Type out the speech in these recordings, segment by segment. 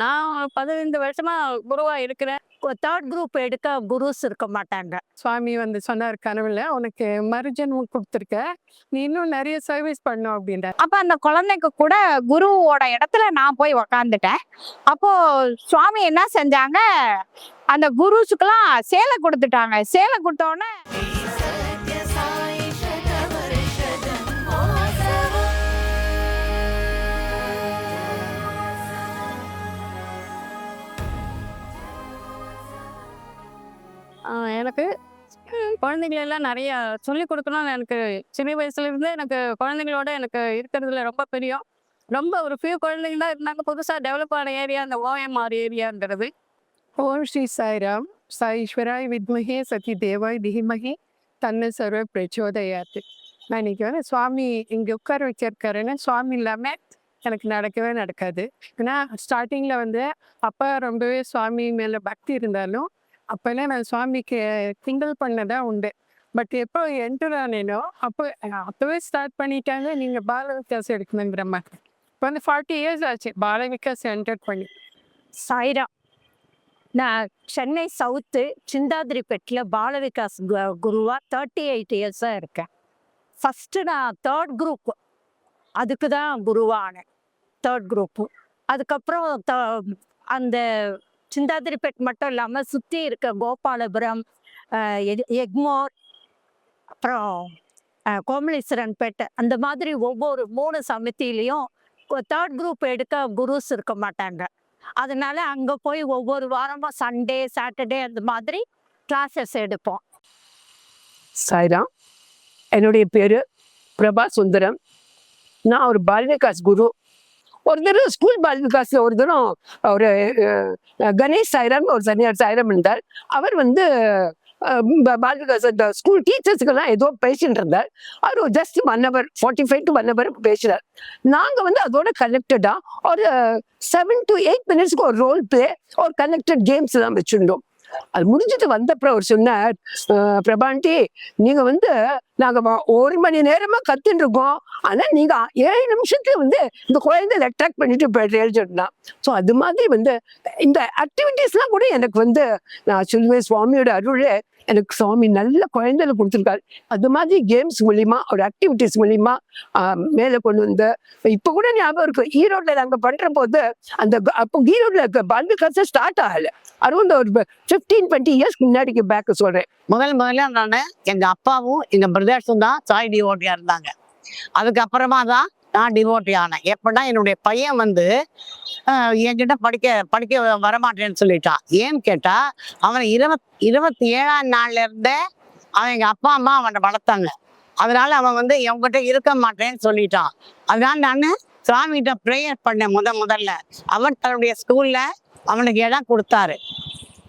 நான் பதினைந்து வருஷமா குருவா இருக்கிறேன். தேர்ட் குரூப் எடுக்க குருஸ் இருக்க மாட்டாங்க. சுவாமி வந்து சொன்னார் கனவுல உனக்கு மறுஜன்மம் கொடுத்துருக்க. நீ இன்னும் நிறைய சர்வீஸ் பண்ணும் அப்படின்ற அப்ப அந்த குழந்தைக்கு கூட குருவோட இடத்துல நான் போய் உக்காந்துட்டேன். அப்போ சுவாமி என்ன செஞ்சாங்க? அந்த குருஸுக்கெல்லாம் சேலை கொடுத்துட்டாங்க. சேலை கொடுத்த உடனே ஆஹ் எனக்கு ஹம், குழந்தைகள் எல்லாம் நிறைய சொல்லி கொடுக்கணும்னு எனக்கு சின்ன வயசுலேருந்தே எனக்கு குழந்தைங்களோட எனக்கு இருக்கிறதுல ரொம்ப பிரியம். ரொம்ப ஒரு ஃபியூ குழந்தைங்க தான் இருந்தாங்க. புதுசாக டெவலப் ஆன ஏரியா அந்த ஓஎம்ஆர் ஏரியான்றது ஓம் ஸ்ரீ சாய்ராம். சாஈஸ்வராய் வித்மகே சதி தேவாய் திகிமகி தன்னை சர்வ பிரச்சோதயாத்து. நான் இன்னைக்கு வந்து சுவாமி இங்கே உட்கார வச்சிருக்காருன்னு சுவாமி இல்லாமல் எனக்கு நடக்கவே நடக்காது. ஏன்னா ஸ்டார்டிங்கில் வந்து அப்பா ரொம்பவே சுவாமி மேலே பக்தி இருந்தாலும் அப்போல்லாம் நான் சுவாமிக்கு கிண்டல் பண்ணதான் உண்டு. பட் எப்போ என்டர் ஆனேனோ அப்போ அப்போவே ஸ்டார்ட் பண்ணிட்டாங்க. நீங்கள் பால விகாஸ் எடுக்கணுங்கிற மாதிரி இப்போ வந்து ஃபார்ட்டி இயர்ஸ் ஆச்சு பால விகாஸ் என்டர் பண்ணி. சாய்ரா நான் சென்னை சவுத்து சிந்தாதிரிப்பேட்டில் பால விகாஸ் குருவாக குருவா தேர்ட்டி எயிட் இயர்ஸாக இருக்கேன். ஃபஸ்ட்டு நான் தேர்ட் குரூப் அதுக்கு தான் குருவானேன் தேர்ட் குரூப்பு அதுக்கப்புறம் த அந்த சிந்தாதிரிப்பேட் மட்டும் இல்லாமல் சுற்றி இருக்க கோபாலபுரம் எக்மோர் அப்புறம் அஹ், கோமலேஸ்வரன்பேட்டை அந்த மாதிரி ஒவ்வொரு மூணு சமித்திலையும் தேர்ட் குரூப் எடுக்க குருஸ் இருக்க மாட்டாங்க. அதனால அங்கே போய் ஒவ்வொரு வாரமும் சண்டே சாட்டர்டே அந்த மாதிரி கிளாஸஸ் எடுப்போம். சாய்ராம் என்னுடைய பேர் பிரபா சுந்தரம். நான் ஒரு பால்விகாஸ் குரு. ஒரு தடவை ஸ்கூல் பால் விகாஸில் ஒரு தரம் ஒரு கணேஷ் சாய்ராம் ஒரு சனியார் சாய்ராம் இருந்தார். அவர் வந்து அஹ், அந்த ஸ்கூல் டீச்சர்ஸுக்கெல்லாம் ஏதோ பேசிட்டு இருந்தார். அவர் just one hour forty five to one hour பேசினார் நாங்கள் வந்து அதோட கனெக்டடாக ஒரு செவன் டு எயிட் மினிட்ஸ்க்கு ஒரு ரோல் பிளே ஒரு கனெக்டட் கேம்ஸ் தான் வச்சுருந்தோம். அது முடிஞ்சிட்டு வந்தப்பறம் அவர் சொன்னார் பிரபாண்டி நீங்கள் வந்து நாங்க ஒரு மணி நேரமா கத்துட்டு இருக்கோம் ஆனா நீங்க ஏழு நிமிஷத்துல வந்து இந்த குழந்தைகளை அட்ராக்ட் பண்ணிட்டு போயிடுறேன்னு ஸோ அது மாதிரி வந்து இந்த ஆக்டிவிட்டீஸ்லாம் கூட எனக்கு வந்து நான் சொல்லுவேன் சுவாமியோட அருள் எனக்கு சுவாமி நல்ல குழந்தைகளை கொடுத்துருக்காரு. அது மாதிரி கேம்ஸ் மூலியமா ஒரு ஆக்டிவிட்டீஸ் மூலியமா மேலே கொண்டு வந்து இப்போ கூட ஞாபகம் இருக்கு. ஈரோட்டில் நாங்கள் பண்ணுற போது அந்த அப்போ ஈரோட்டில் இருக்க பல்பு காசு ஸ்டார்ட் ஆகலை. அரௌண்ட் ஒரு ஃபிஃப்டீன் டுவெண்ட்டி இயர்ஸ்க்கு முன்னாடிக்கு பேக் சொல்கிறேன் முதல் முதல்ல நான் எங்க அப்பாவும் எங்க பிரதர்ஸும் தான் சாய் டிவோட்டியா இருந்தாங்க. அதுக்கப்புறமா தான் நான் டிவோட்டி ஆனேன். எப்படின்னா என்னுடைய பையன் வந்து என்கிட்ட படிக்க படிக்க வரமாட்டேன்னு சொல்லிட்டான். ஏன்னு கேட்டா அவன் இருபத் இருபத்தி ஏழாம் நாள்ல இருந்தே அவன் எங்க அப்பா அம்மா அவனை வளர்த்தாங்க. அதனால அவன் வந்து என்கிட்ட இருக்க மாட்டேன்னு சொல்லிட்டான். அதனால நான் சாமிகிட்ட ப்ரேயர் பண்ணேன் முத முதல்ல. அவன் தன்னுடைய ஸ்கூல்ல அவனுக்கு இடம் கொடுத்தாரு.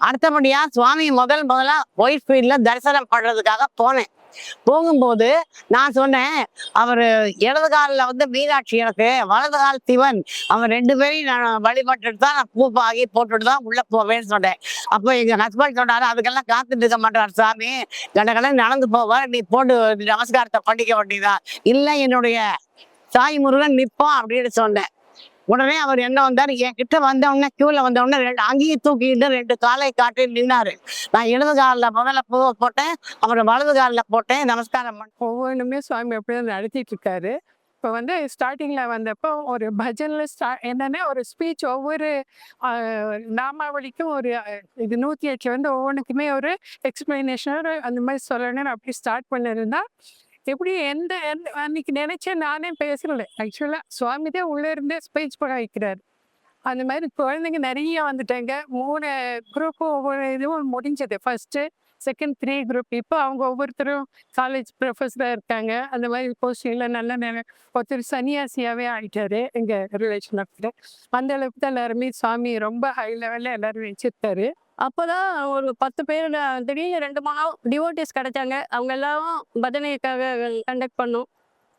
அடுத்தபடியா சுவாமி முதல் முதல்ல ஒயிட் ஃபீல்ட்ல தரிசனம் பண்றதுக்காக போனேன். போகும்போது நான் சொன்னேன் அவர் இடது காலில் வந்து மீனாட்சி எனக்கு வலது கால் சிவன் அவன் ரெண்டு பேரையும் நான் வழிபட்டுட்டு தான் நான் பூப்பாகி போட்டுட்டு தான் உள்ள போவேன்னு சொன்னேன். அப்போ எங்க ஹஸ்பண்ட் சொன்னாரு அதுக்கெல்லாம் காத்துட்டு இருக்க மாட்டார் சாமி. கடகட நடந்து போவார். நீ போட்டு நமஸ்காரத்தை பண்ணிக்க வேண்டியதா இல்லை என்னுடைய சாய் முருகன் நிற்பான் அப்படின்னு சொன்னேன். உடனே அவர் என்ன வந்தார்? என் கிட்ட வந்த உடனே கியூல வந்த உடனே ரெண்டு அங்கேயும் தூக்கிட்டு ரெண்டு காலை காட்டி நின்னாரு. நான் இடது காலில் முதல்ல பூவை போட்டேன் அவரை வலது காலில் போட்டேன் நமஸ்காரம் பண்ண ஒவ்வொன்றுமே சுவாமி அப்படிதான் நடத்திட்டு இருக்காரு. இப்போ வந்து ஸ்டார்டிங்கில் வந்தப்போ ஒரு பஜனில் ஸ்டா என்னென்னா ஒரு ஸ்பீச் ஒவ்வொரு நாமாவளிக்கும் ஒரு இது நூற்றி எட்டு வந்து ஒவ்வொன்றுக்குமே ஒரு எக்ஸ்பிளனேஷன் அந்த மாதிரி சொல்லணும்னு அப்படி ஸ்டார்ட் பண்ணிருந்தா எப்படி எந்த எந்த அன்னைக்கு நினைச்சேன் நானே பேசல ஆக்சுவலாக சுவாமி தான் உள்ளே இருந்தே ஸ்பீச் பண்ண வைக்கிறாரு. அந்த மாதிரி குழந்தைங்க நிறைய வந்துட்டாங்க. மூணு குரூப்பும் ஒவ்வொரு இதுவும் முடிஞ்சது. ஃபர்ஸ்ட்டு செகண்ட் த்ரீ குரூப் இப்போ அவங்க ஒவ்வொருத்தரும் காலேஜ் ப்ரொஃபஸராக இருக்காங்க. அந்த மாதிரி போஸ்டிங்கில் நல்ல நிலை ஒருத்தர் சன்னியாசியாகவே ஆகிட்டாரு எங்கள் ரிலேஷன் ஆஃப்ல அந்த அளவுக்கு தான் எல்லாருமே சாமி ரொம்ப ஹை லெவலில் எல்லாரும் வச்சுருக்காரு. அப்போதான் ஒரு பத்து பேர் திடீர்னு ரெண்டு மாதம் டிவோட்டிஸ் கிடைச்சாங்க. அவங்க எல்லாரும் பஜனைக்காக கண்டக்ட் பண்ணோம்.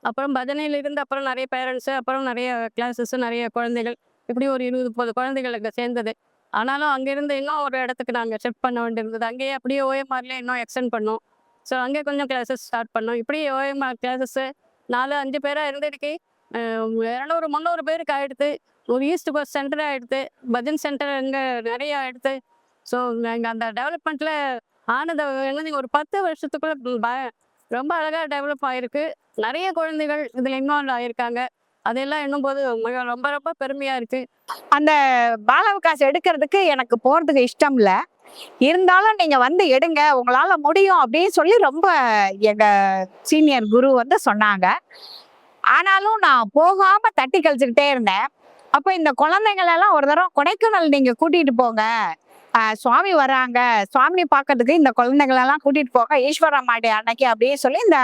அப்புறம் பஜனையில் இருந்து அப்புறம் நிறைய பேரண்ட்ஸு அப்புறம் நிறைய கிளாஸஸ் நிறைய குழந்தைகள். இப்படி ஒரு இருபது முப்பது குழந்தைகள் சேர்ந்தது. ஆனாலும் அங்கேருந்து இன்னும் ஒரு இடத்துக்கு நாங்கள் ஷிஃப்ட் பண்ண வேண்டியிருந்தது. அங்கேயே அப்படியே ஓஎம்ஆர்லேயே இன்னும் எக்ஸ்டெண்ட் பண்ணோம். ஸோ அங்கே கொஞ்சம் கிளாஸஸ் ஸ்டார்ட் பண்ணோம். இப்படி ஓஎம்ஆர் கிளாஸஸ்ஸு நாலு அஞ்சு பேராக இருந்துருக்கு இரநூறு முந்நூறு பேருக்கு ஆகிடுது ஒரு ஈஸ்ட் பஸ் சென்டர் ஆகிடுது பஜன் சென்டர் இங்கே நிறையா எடுத்து ஸோ நாங்கள் அந்த டெவலப்மெண்ட்டில் ஆனது வந்து ஒரு பத்து வருஷத்துக்குள்ள ப- ரொம்ப அழகாக டெவலப் ஆகிருக்கு நிறைய குழந்தைகள் இதில் இன்வால்வ் ஆகியிருக்காங்க அதெல்லாம் எண்ணும்போது மிக ரொம்ப ரொம்ப பெருமையாக இருக்குது அந்த பால விகாஸ் எடுக்கிறதுக்கு எனக்கு போகிறதுக்கு இஷ்டம் இல்லை. இருந்தாலும் நீங்க வந்து எடுங்க உங்களால முடியும் அப்படின்னு சொல்லி ரொம்ப எங்க சீனியர் குரு வந்து சொன்னாங்க. ஆனாலும் நான் போகாம தட்டி கழிச்சுக்கிட்டே இருந்தேன். அப்போ இந்த குழந்தைங்களெல்லாம் ஒரு தடவை கொடைக்கானல் நீங்க கூட்டிட்டு போங்க. சுவாமி வராங்க. சுவாமி பார்க்கறதுக்கு இந்த குழந்தைங்களெல்லாம் கூட்டிகிட்டு கூட்டிட்டு போங்க ஈஸ்வர மாடி அன்னைக்கு அப்படின்னு சொல்லி இந்த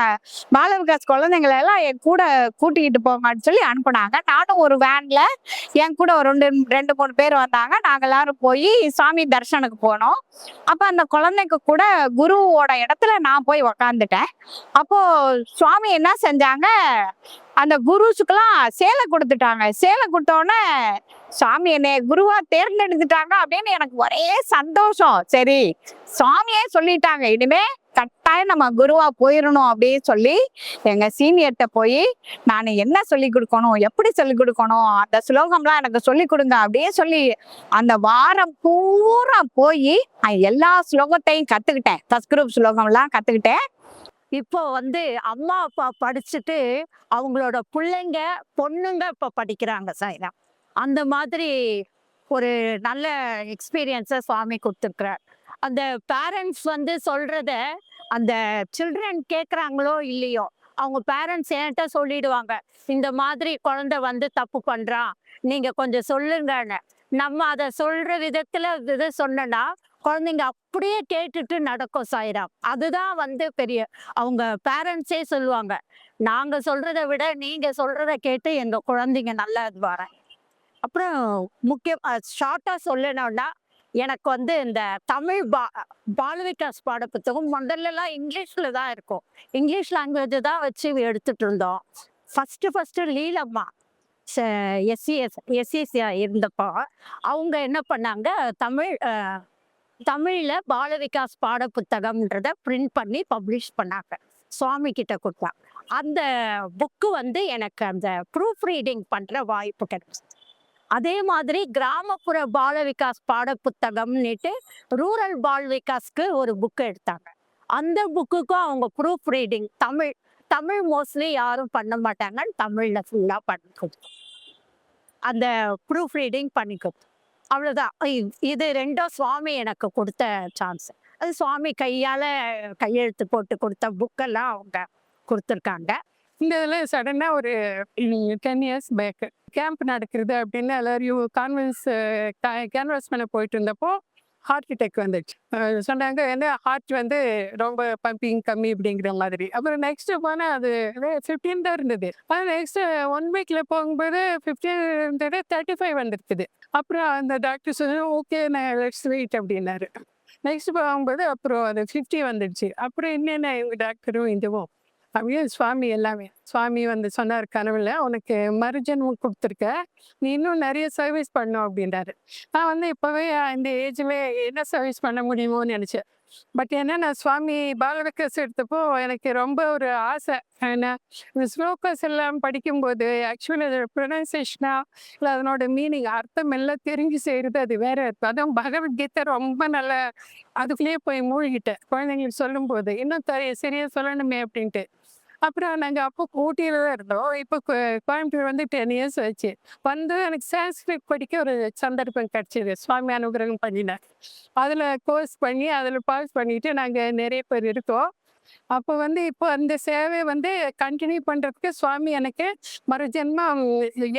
பால விகாஸ் குழந்தைங்களை எல்லாம் என் கூட கூட்டிகிட்டு போங்கன்னு சொல்லி அனுப்புனாங்க. நானும் ஒரு வேன்ல என் கூட ஒரு ரெண்டு ரெண்டு மூணு பேர் வந்தாங்க. நாங்கள் எல்லாரும் போய் சாமி தரிசனுக்கு போனோம். அப்போ அந்த குழந்தைக்கு கூட குருவோட இடத்துல நான் போய் உக்காந்துட்டேன். அப்போ சுவாமி என்ன செஞ்சாங்க அந்த குருஸுக்கெல்லாம் சேலை கொடுத்துட்டாங்க. சேலை கொடுத்தோடனே சாமி என்னை குருவா தேர்ந்தெடுத்துட்டாங்க அப்படின்னு எனக்கு ஒரே சந்தோஷம். சரி சுவாமியே சொல்லிட்டாங்க. இனிமே கட்டாயம் நம்ம குருவா போயிடணும் அப்படின்னு சொல்லி எங்க சீனியர்கிட்ட போய் நான் என்ன சொல்லி கொடுக்கணும்? எப்படி சொல்லி கொடுக்கணும்? அந்த ஸ்லோகம்லாம் எனக்கு சொல்லி கொடுங்க. அப்படியே சொல்லி அந்த வாரம் பூரா போய் எல்லா ஸ்லோகத்தையும் கத்துக்கிட்டேன். ஃபர்ஸ்ட் குரூப் ஸ்லோகம்லாம் கத்துக்கிட்டேன். இப்போ வந்து அம்மா அப்பா படிச்சுட்டு அவங்களோட பிள்ளைங்க பொண்ணுங்க இப்போ படிக்கிறாங்க சாய்ரா அந்த மாதிரி ஒரு நல்ல எக்ஸ்பீரியன்ஸை சுவாமி கொடுத்துருக்குறார். அந்த பேரண்ட்ஸ் வந்து சொல்கிறத அந்த சில்ட்ரன் கேட்குறாங்களோ இல்லையோ அவங்க பேரண்ட்ஸ் என்கிட்ட சொல்லிடுவாங்க. இந்த மாதிரி குழந்தை வந்து தப்பு பண்ணுறான் நீங்கள் கொஞ்சம் சொல்லுங்கன்னு. நம்ம அதை சொல்கிற விதத்தில் இது சொன்னோன்னா குழந்தைங்க அப்படியே கேட்டுட்டு நடக்கும் சாய்ராம். அதுதான் வந்து பெரிய அவங்க பேரண்ட்ஸே சொல்லுவாங்க. நாங்கள் சொல்கிறத விட நீங்கள் சொல்கிறத கேட்டு எங்கள் குழந்தைங்க நல்லா இது வரேன் அப்புறம் முக்கியம் ஷார்ட்டாக சொல்லணும்னா எனக்கு வந்து இந்த தமிழ் பா பாலவிகாஸ் பாட புத்தகம் முதல்லலாம் இங்கிலீஷில் தான் இருக்கும். இங்கிலீஷ் லாங்குவேஜ் தான் வச்சு எடுத்துட்டு இருந்தோம். First first Leelamma SCS SCS இருந்தப்போ அவங்க என்ன பண்ணாங்க தமிழ் தமிழில் பாலவிகாஸ் பாட புத்தகம்ன்றத பிரிண்ட் பண்ணி பப்ளிஷ் பண்ணாங்க. சுவாமி கிட்ட கொடுத்தாங்க அந்த புக்கு வந்து எனக்கு அந்த ப்ரூஃப் ரீடிங் பண்ணுற வாய்ப்பு கிடைச்சது. அதே மாதிரி கிராமப்புற பால விகாஸ் பாட புத்தகம்னுட்டு ரூரல் பால் விகாஸ்க்கு ஒரு புக்கு எடுத்தாங்க. அந்த புக்குக்கும் அவங்க proof reading Tamil Tamil mostly யாரும் பண்ண மாட்டாங்க. தமிழ்ல ஃபுல்லாக பண்ணி கொடுத்தோம் அந்த ப்ரூஃப் ரீடிங் பண்ணி கொடுத்தோம் அவ்வளவுதான் இது ரெண்டும் சுவாமி எனக்கு கொடுத்த சான்ஸ் அது சுவாமி கையால் கையெழுத்து போட்டு கொடுத்த புக்கெல்லாம் அவங்க கொடுத்துருக்காங்க. இந்த இதில் சடனாக ஒரு டென் இயர்ஸ் பேக் கேம்ப் நடக்கிறது அப்படின்னு எல்லாரையும் கான்வென்ஸ் கேன்வாஸ் பண்ண போயிட்டு இருந்தப்போ ஹார்ட் அட்டாக் வந்துச்சு. சொன்னாங்க என்ன ஹார்ட் வந்து ரொம்ப பம்பிங் கம்மி அப்படிங்கிற மாதிரி. அப்புறம் நெக்ஸ்ட் போனால் அது ஃபிஃப்டீன் தான் இருந்தது. ஆனால் நெக்ஸ்ட் ஒன் வீக்கில் போகும்போது ஃபிஃப்டீன் இருந்தது தேர்ட்டி ஃபைவ் வந்துருக்குது. அப்புறம் அந்த டாக்டர் சொன்னாங்க ஓகே நான் லெட்ஸ் வெயிட் அப்படின்னாரு. நெக்ஸ்ட் போகும்போது அப்புறம் அது ஃபிஃப்டி வந்துடுச்சு அப்புறம் என்னென்ன இவங்க டாக்டரும் இதுவும் அப்படியே சுவாமி எல்லாமே சுவாமி வந்து சொன்னார் கனவுல உனக்கு மறுஜன்மம் கொடுத்துருக்க நீ இன்னும் நிறைய சர்வீஸ் பண்ணும் அப்படின்றாரு நான் வந்து இப்போவே இந்த ஏஜ்ல என்ன சர்வீஸ் பண்ண முடியுமோன்னு நினச்சேன். பட் என்ன நான் சுவாமி பாலவிகாஸ் எடுத்தப்போ எனக்கு ரொம்ப ஒரு ஆசை. ஏன்னா இந்த ஸ்லோகஸ் எல்லாம் படிக்கும்போது ஆக்சுவலி அதோட ப்ரொனன்சியேஷனா இல்லை அதனோட மீனிங் அர்த்தம் எல்லாம் தெரிஞ்சு செய்கிறது அது வேற. இருக்கும் அதுவும் பகவத்கீதை ரொம்ப நல்ல அதுக்குள்ளேயே போய் மூழ்கிட்டேன். குழந்தைங்களுக்கு சொல்லும்போது இன்னும் தெரிய சரியா சொல்லணுமே அப்படின்ட்டு அப்புறம் நாங்கள் அப்போ ஊட்டியில் தான் இருந்தோம். இப்போ கோயம்புத்தூர் வந்து டென் இயர்ஸ் ஆச்சு. வந்து எனக்கு சான்ஸ்கிரிட் படிக்க ஒரு சந்தர்ப்பம் கிடச்சிது. சுவாமி அனுகிரகம் பண்ணினேன். அதில் கோர்ஸ் பண்ணி அதில் பாஸ் பண்ணிட்டு நாங்கள் நிறைய பேர் இருக்கோம். அப்போ வந்து இப்போ அந்த சேவை வந்து கண்டினியூ பண்ணுறதுக்கு சுவாமி எனக்கு மறுஜென்மம்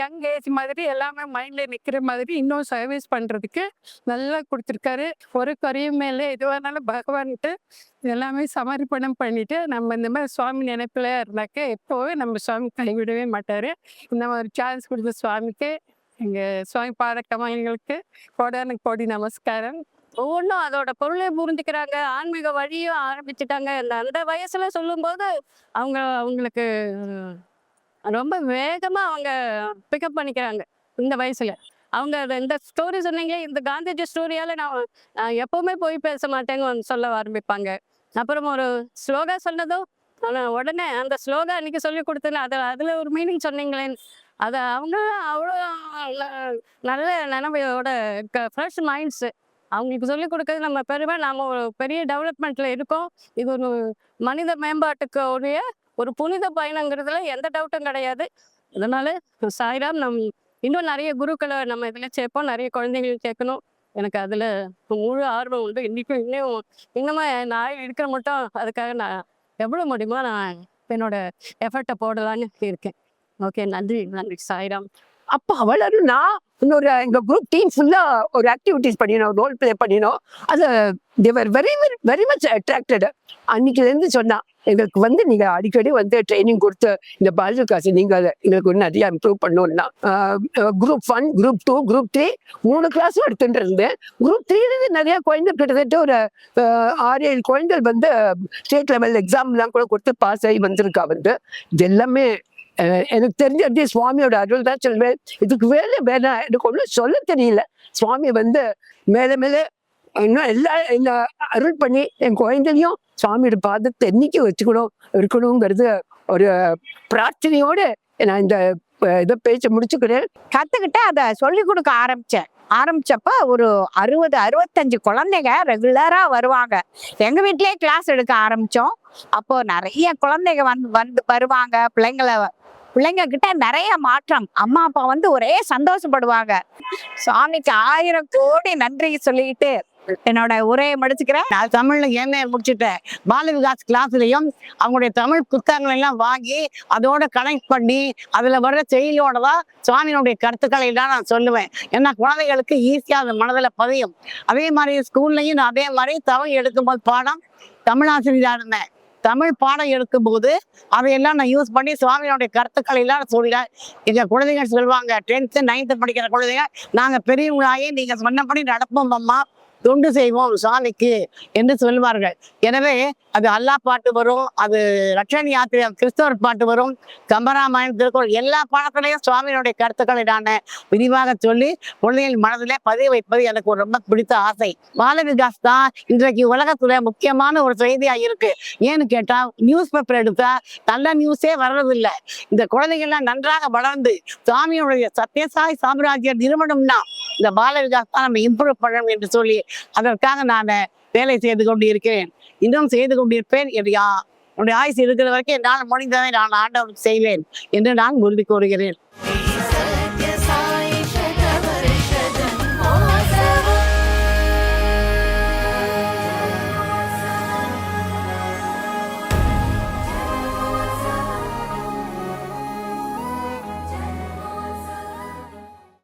யங் ஏஜ் மாதிரி எல்லாமே மைண்டில் நிற்கிற மாதிரி இன்னும் சர்வீஸ் பண்ணுறதுக்கு நல்லா கொடுத்துருக்காரு. ஒரு குறையும் மேலே எதுவானாலும் பகவான்கிட்ட எல்லாமே சமர்ப்பணம் பண்ணிட்டு நம்ம இந்த மாதிரி சுவாமி நினைப்பில் இருந்தாக்க எப்போவே நம்ம சுவாமி கைவிடவே மாட்டார். இந்த மாதிரி சான்ஸ் கொடுத்த சுவாமிக்கு எங்கள் சுவாமி பாத எங்களுக்கு கோடானு கோடி நமஸ்காரம். ஒவ்வொன்றும் அதோட பொருளை புரிஞ்சுக்கிறாங்க ஆன்மீக வழியும் ஆரம்பிச்சுட்டாங்க. அந்த அந்த வயசுல சொல்லும்போது அவங்க அவங்களுக்கு ரொம்ப வேகமா அவங்க பிக்கப் பண்ணிக்கிறாங்க இந்த வயசுல. அவங்க இந்த ஸ்டோரி சொன்னீங்களே இந்த காந்திஜி ஸ்டோரியால நான் எப்பவுமே போய் பேச மாட்டேங்க சொல்ல ஆரம்பிப்பாங்க. அப்புறம் ஒரு ஸ்லோகா சொன்னதும் ஆனால் உடனே அந்த ஸ்லோகா அன்னைக்கு சொல்லி கொடுத்தேன் அதை அதில் ஒரு மீனிங் சொன்னீங்களேன் அதை அவங்க அவ்வளோ ந- நல்ல நினைவையோட ஃப்ரெஷ் மைண்ட்ஸு அவங்களுக்கு சொல்லிக் கொடுக்கறது நம்ம பெருமை. நம்ம ஒரு பெரிய டெவலப்மெண்ட்டில் இருக்கோம். இது ஒரு மனித மேம்பாட்டுக்கு உரிய ஒரு புனித பயணங்கிறதுல எந்த டவுட்டும் கிடையாது. அதனால சாய்ராம் நம் இன்னும் நிறைய குருக்களை நம்ம இதில் சேர்ப்போம். நிறைய குழந்தைகள் சேர்க்கணும். எனக்கு அதில் முழு ஆர்வம் உண்டு. இன்றைக்கும் இன்னும் இன்னுமே நான் இருக்கிற மட்டும் அதுக்காக நான் எவ்வளோ முடியுமோ நான் என்னோட எஃபர்ட்டை போடலான்னு இருக்கேன். ஓகே நன்றி. நன்றி சாய்ராம். அப்போ வளரும் நான் இன்னொரு எங்கள் குரூப் டீம் ஃபுல்லாக ஒரு ஆக்டிவிட்டிஸ் பண்ணினோம் ரோல் ப்ளே பண்ணினோம். அது they were very very much attracted அன்னைக்குலேருந்து சொன்னால் எங்களுக்கு வந்து நீங்கள் அடிக்கடி வந்து ட்ரைனிங் கொடுத்து இந்த பாஜக காசு நீங்கள் அதை எங்களுக்கு இன்னும் நிறையா இம்ப்ரூவ் பண்ணணும்னா group one group two group three மூணு கிளாஸும் எடுத்துட்டு இருந்தேன். குரூப் த்ரீலேருந்து நிறையா குழந்தைகள் கிட்டத்தட்ட ஒரு ஆறு ஏழு குழந்தைகள் வந்து ஸ்டேட் லெவல் எக்ஸாம்லாம் கூட கொடுத்து பாஸ் ஆகி வந்திருக்கா வந்து. இது எல்லாமே எனக்கு தெரிஞ்ச அப்படியே சுவாமியோட அருள் தான் சொல்வேன். இதுக்கு வேலை வேணாம் எனக்கு ஒன்றும் சொல்ல தெரியல. சுவாமி வந்து மேலே மேலே இன்னும் எல்லா என்ன அருள் பண்ணி என் குழந்தையும் சுவாமியோட பாதத்தை என்னைக்கு வச்சுக்கணும் இருக்கணுங்கிறது ஒரு பிரார்த்தனையோடு நான் இந்த இதை பேச்சு முடிச்சுக்கிறேன். கத்துக்கிட்டு அதை சொல்லி கொடுக்க ஆரம்பித்தேன் ஆரம்பிச்சப்ப ஒரு அறுபது அறுபத்தஞ்சு குழந்தைங்க ரெகுலரா வருவாங்க. எங்க வீட்லயே கிளாஸ் எடுக்க ஆரம்பிச்சோம். அப்போ நிறைய குழந்தைங்க வந்து வந்து வருவாங்க. பிள்ளைங்கள பிள்ளைங்க கிட்ட நிறைய மாற்றம். அம்மா அப்பா வந்து ஒரே சந்தோஷப்படுவாங்க. சாமிக்கு ஆயிரம் கோடி நன்றி சொல்லிட்டு என்னோட உரையை முடிச்சுக்கிறேன். நான் தமிழ்ல ஏமே முடிச்சுட்டேன். பால விகாஸ் கிளாஸ்லயும் அவங்களுடைய தமிழ் புத்தகங்கள் எல்லாம் வாங்கி அதோட கனெக்ட் பண்ணி அதுல வர்ற செயலியோட தான் சுவாமியினுடைய கருத்துக்களை எல்லாம் நான் சொல்லுவேன். ஏன்னா குழந்தைகளுக்கு ஈஸியா அது மனதில் பதியும். அதே மாதிரி ஸ்கூல்லையும் நான் அதே மாதிரி தமிழ் எடுக்கும்போது பாடம் தமிழாசிரியரா இருந்தேன். தமிழ் பாடம் எடுக்கும்போது அதையெல்லாம் நான் யூஸ் பண்ணி சுவாமியோடைய கருத்துக்களை எல்லாம் சொல்கிறேன் சொல்லிட்டேன் குழந்தைங்க சொல்லுவாங்க டென்த்து நைன்த்து படிக்கிற குழந்தைங்க நாங்கள் பெரியவங்களாயே நீங்கள் சொன்னபடி நடப்போம் அம்மா. தொண்டு செய்வோம் சாமிக்கு என்று சொல்வார்கள் எனவே அது அல்லாஹ் பாட்டு வரும் அது ரட்சண் யாத்திரை கிறிஸ்தவர் பாட்டு வரும் கம்பராமாயணம் திருக்குறள் எல்லா பாடத்திலையும் சுவாமியினுடைய கருத்துக்களை நான் விரிவாக சொல்லி குழந்தைகள் மனதில் பதிய வைப்பது எனக்கு ஒரு ரொம்ப பிடித்த ஆசை. பால விகாஸ் தான் இன்றைக்கு உலகத்துல முக்கியமான ஒரு செய்தியா இருக்கு. ஏன்னு கேட்டா நியூஸ் பேப்பர் எடுத்தா நல்ல நியூஸே வர்றதில்லை. இந்த குழந்தைகள்லாம் நன்றாக வளர்ந்து சாமியுடைய சத்யசாய் சாம்ராஜ்ய நிறுவனம்னா இந்த பால விகாஸ் தான் நம்ம இம்ப்ரூவ் பண்ணணும் என்று சொல்லி அதற்காக நான் வேலை செய்து கொண்டு இருக்கிறேன் இன்னும் செய்து கொண்டிருப்பேன் என்னுடைய உன்னுடைய ஆயுசு இருக்கிற வரைக்கும் என்னால் முடிந்ததை நான் ஆண்டவருக்கு செய்வேன் என்று நான் உறுதி கூறுகிறேன்.